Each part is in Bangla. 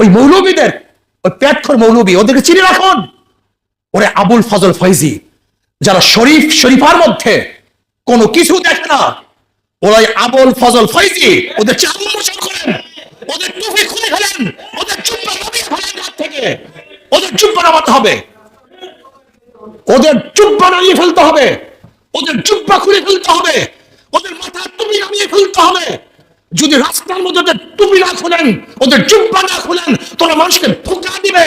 ওই মৌলবীদের, ওই প্যাটখর মৌলবী, ওদেরকে চিনে রাখুন। ওরে আবুল ফজল ফৈজি, যারা শরীফ শরীফার মধ্যে কোনো কিছু দেখে না, ওরা ওই আবুল ফজল ফৈজি, ওদের উন্মোচন করেন, ওদের টুপি খুলে ফেলেন, ওদের থেকে, ওদের চুপ্পা নামাতে হবে। ওদের চুপ্পা নামিয়ে ফেলতে হবে, ওদের চুপ্পা খুলে ফেলতে হবে, ওদের মাথার তুমি নামিয়ে ফেলতে হবে। যদি রাস্তার মধ্যে ওদের টুপি না খুলেন, ওদের চুপ্পা না খুলেন, তোরা মানুষকে ধোকা দিবে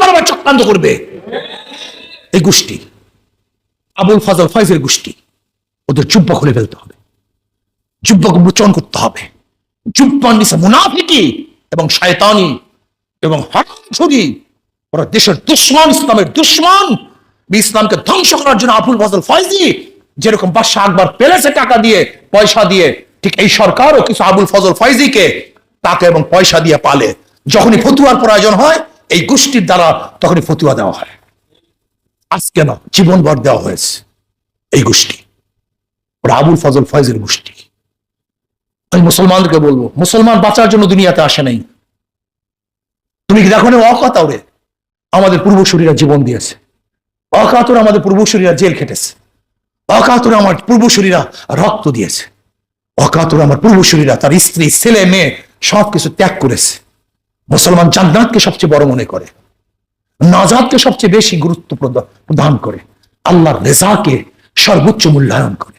বারবার চক্রান্ত করবে। এই গোষ্ঠী, আবুল ফাজল ফয়জের গোষ্ঠী, ওদের জুব্বা খুলে ফেলতে হবে। জুব্বাকে মোচন করতে হবে। জুব্বার নিচে মুনাফিকি এবং শয়তানি এবং হরামছড়ি ওরা দেশের দুশ্মন, ইসলামের দুশ্মন, ইসলামকে ধ্বংস করার জন্য আবুল ফজল ফয়জি যেরকম বাদশাহ আকবর পেলেছে টাকা দিয়ে, পয়সা দিয়ে ঠিক এই সরকারও কিছু আবুল ফজল ফয়জিকে টাকা এবং পয়সা দিয়ে পালে। যখনই ফতুয়ার প্রয়োজন হয়, এই গোষ্ঠীর দ্বারা তখনই ফতুয়া দেওয়া হয়। আজকে না, জীবনভর দেওয়া হয়েছে এই গোষ্ঠী। ওরা আবুল ফজল ফয়জের গোষ্ঠী। আমি মুসলমানদেরকে বলব, মুসলমান বাঁচার জন্য দুনিয়াতে আসে নাই। তুমি কি দেখো না অকাতরে আমাদের পূর্বসূরীরা জীবন দিয়েছে। অকাতরে আমাদের পূর্বসূরীরা জেল খেটেছে। অকাতরে আমার পূর্বসূরীরা রক্ত দিয়েছে। অকাতরে আমার পূর্বসূরীরা তার স্ত্রী, ছেলে, মেয়ে সবকিছু ত্যাগ করেছে। মুসলমান জান্নাতকে সবচেয়ে বড় মনে করে, নাজাদকে সবচেয়ে বেশি গুরুত্ব প্রদান করে, আল্লাহর রেজাকে সর্বোচ্চ মূল্যায়ন করে।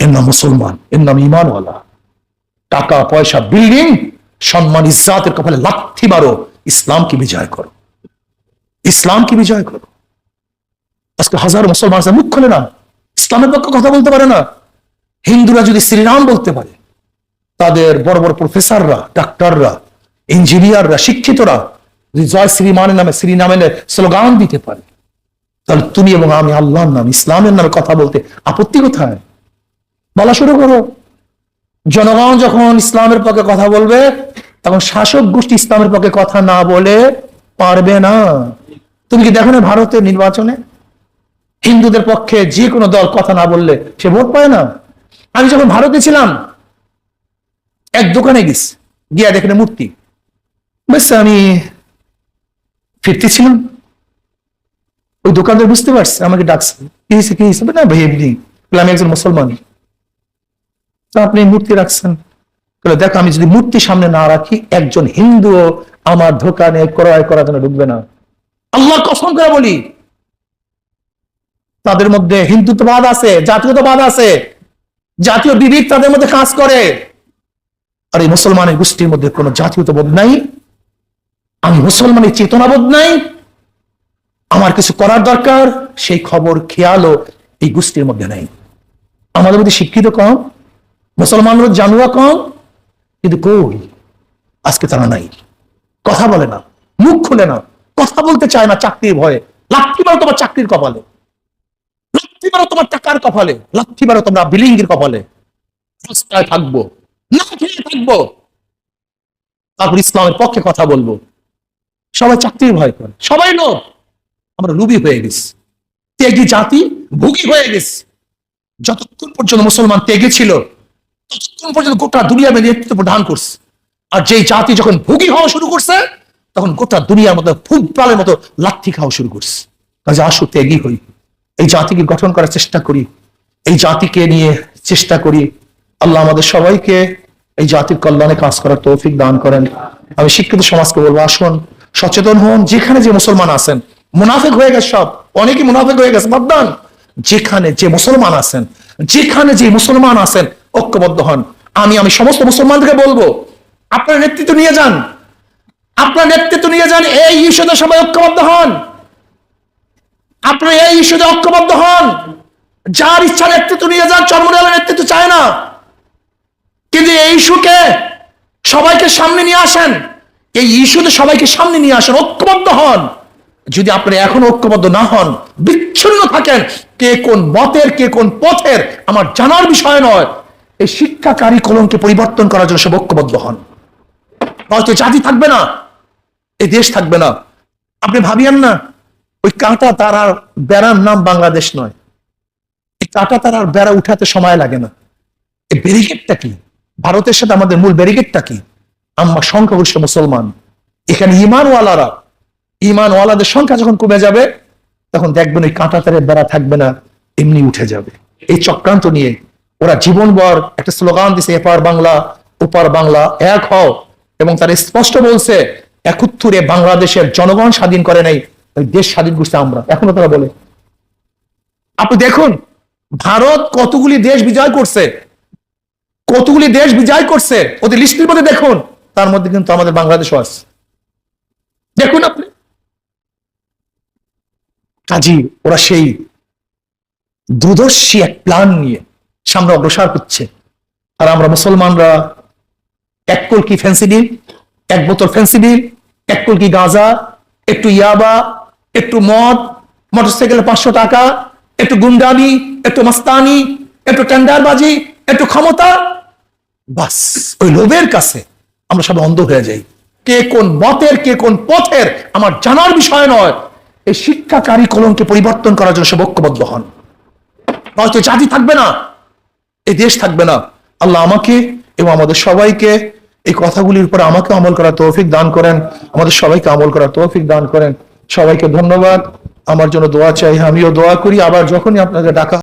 এর নাম মুসলমান, এর নাম ইমানওয়ালা টাকা, পয়সা, বিল্ডিং, সম্মান ইজাতের কপালে লাথি মারো, ইসলামকে বিজয় করো। ইসলামকে বিজয় করো। আজকে হাজার মুসলমান মুখ খোলে না। ইসলামের পক্ষে কথা বলতে পারে না। হিন্দুরা যদি শ্রীরাম বলতে পারে, তাদের বড় বড় প্রফেসররা, ডাক্তাররা, ইঞ্জিনিয়াররা, শিক্ষিতরা যদি জয় শ্রীমানের নামে শ্রী নামে স্লোগান দিতে পারে, তাহলে তুমি এবং আমি আল্লাহর নাম, ইসলামের নামে কথা বলতে আপত্তি কোথায়? বলা শুরু করো। জনগণ যখন ইসলামের পক্ষে কথা বলবে, তখন শাসক গোষ্ঠী ইসলামের পক্ষে কথা না বলে পারবে না। তুমি কি দেখো না ভারতের নির্বাচনে? হিন্দুদের পক্ষে যে কোনো দল কথা না বললে সে ভোট পায় না? আমি যখন ভারতে ছিলাম, এক দোকানে গেছি, গিয়া দেখলে মূর্তি। বেশ আমি ফিরতেছিলাম ওই দোকানদার বুঝতে পারছে, আমাকে ডাকছে, কি হয়েছে কি হয়েছে? না ভাই, এমনি। আমি একজন মুসলমান। তা আপনি মূর্তি রাখছেন? দেখো, আমি যদি মূর্তি সামনে না রাখি, একজন হিন্দু আমার দোকানে ক্রয় করার জন্য ঢুকবে না। আল্লাহ কসম করে বলি, তাদের মধ্যে হিন্দুত্ববাদ আছে, জাতীয়তাবাদ আছে। জাতীয় বিবেক তাদের মধ্যে কাজ করে। আর এই মুসলমানের গোষ্ঠীর মধ্যে কোনো জাতীয়তাবোধ নাই। আমি মুসলমানের চেতনাবোধ নাই। আমার কিছু করার দরকার, সেই খবর, খেয়ালও এই গোষ্ঠীর মধ্যে নাই। আমাদের মধ্যে শিক্ষিত কম মুসলমানদের জানুয়া কম, কিন্তু কই? আজকে তারা নাই। কথা বলে না, মুখ খুলে না, কথা বলতে চায় না চাকরির ভয়ে। লাথি মারো তোমার চাকরির কপালে। লাথি মারো তোমার টাকার কপালে লাথি মারো তোমরা বিলিঙ্গির কপালে। রাস্তায় থাকব না খেয়ে থাকব। তারপর ইসলামের পক্ষে কথা বলব। সবাই চাকরির ভয় করে, সবাই লোক আমরা লুবি হয়ে গেছি। ত্যাগী জাতি ভুগি হয়ে গেছি। যতক্ষণ পর্যন্ত মুসলমান ত্যাগে ছিল, ততক্ষণ পর্যন্ত গোটা দুনিয়া মেনে নেতৃত্ব প্রদান করছে। আর যেই জাতি যখন ভুগি হওয়া শুরু করছে, তখন গোটা দুনিয়ার মতো ফুটবলের মতো লাথি খাওয়া শুরু করছে। কাজে আসো ত্যাগী হই। এই জাতিকে গঠন করার চেষ্টা করি, এই জাতিকে নিয়ে চেষ্টা করি। আল্লাহ আমাদের সবাইকে এই জাতির কল্যাণে কাজ করার তৌফিক দান করেন। আমি শিক্ষিত সমাজকে বলব, আসুন, সচেতন হন, যেখানে যে মুসলমান আছেন, মুনাফেক হয়ে গেছে সব, অনেকেই মুনাফেক হয়ে গেছে বাদদান যেখানে যে মুসলমান আছেন, যেখানে যে মুসলমান আছেন, ঐক্যবদ্ধ হন। আমি আমি সমস্ত মুসলমানদেরকে বলব, আপনার নেতৃত্ব নিয়ে যান, আপনার নেতৃত্ব নিয়ে যান, এই ইস্যুতে সবাই ঐক্যবদ্ধ হন। আপনার এই ইস্যুতে ঐক্যবদ্ধ হন। যার ইচ্ছা নেতৃত্ব নিয়ে যান চর্মনালের নেতৃত্ব চায় না। কিন্তু এই ইস্যুকে সবাইকে সামনে নিয়ে আসেন, এই ইস্যুতে সবাইকে সামনে নিয়ে আসেন, ঐক্যবদ্ধ হন। যদি আপনি এখন ঐক্যবদ্ধ না হন, বিচ্ছিন্ন থাকেন, কে কোন মতের, কে কোন পথের, আমার জানার বিষয় নয়। এই শিক্ষা কারিকুলমকে পরিবর্তন করার জন্য সব ঐক্যবদ্ধ হন। হয়তো জাতি থাকবে না এই দেশ থাকবে না। আপনি ভাবিয়েন না ওই কাঁটা তারার বেড়ার নাম বাংলাদেশ নয়। এই কাঁটা তারার বেড়া উঠাতে সময় লাগে না। এই ব্যারিকেডটা কি? ভারতের সাথে আমাদের মূল ব্যারিকেডটা কি? আমরা সংখ্যাগরিষ্ঠ মুসলমান। এখানে ইমানওয়ালারা, ইমানওয়ালাদের সংখ্যা যখন কমে যাবে, তখন দেখবেন ওই কাঁটা তারের বেড়া থাকবে না, এমনি উঠে যাবে। এই চক্রান্ত নিয়ে ওরা জীবনভর একটা স্লোগান দিছে, এপার বাংলা, ওপার বাংলা, এক হও। এবং তারা স্পষ্ট বলছে, একত্তরে বাংলাদেশের জনগণ স্বাধীন করে নাই ওই দেশ স্বাধীন করছে আমরা। এখনও তারা বলে। আপনি দেখুন, ভারত কতগুলি দেশ বিজয় করছে, কতগুলি দেশ বিজয় করছে ওদের লিস্টের মধ্যে দেখুন, তার মধ্যে কিন্তু আমাদের বাংলাদেশও আছে। দেখুন আপনি। কাজী ওরা সেই দূরদর্শী এক প্ল্যান নিয়ে সামনে অগ্রসর হচ্ছে। আর আমরা মুসলমানরা, এক কলকি ফেন্সিডিল এক বোতল ফেন্সিডিল এক কলকি গাঁজা, একটু ইয়াবা একটু মদ, মোটরসাইকেলে পাঁচশো টাকা, একটু গুন্ডানি একটু মাস্তানি, একটু টেন্ডারবাজি, একটু ক্ষমতা, বাস, ওই লোভের কাছে আমরা সব অন্ধ হয়ে যাই। কে কোন মতের, কে কোন পথের, আমার জানার বিষয় নয়। এই শিক্ষা কারিকলমকে পরিবর্তন করার জন্য সব ঐক্যবদ্ধ হন। নয়তো জাতি থাকবে না, এই দেশ থাকবে না। আল্লাহ আমাকে এবং আমাদের সবাইকে এই কথাগুলির উপর আমাকে আমল করার তৌফিক দান করেন। আমাদের সবাইকে আমল করার তৌফিক দান করেন। সবাইকে ধন্যবাদ। আমার জন্য দোয়া চাই আমিও দোয়া করি। আবার যখনই আপনাকে ডাকা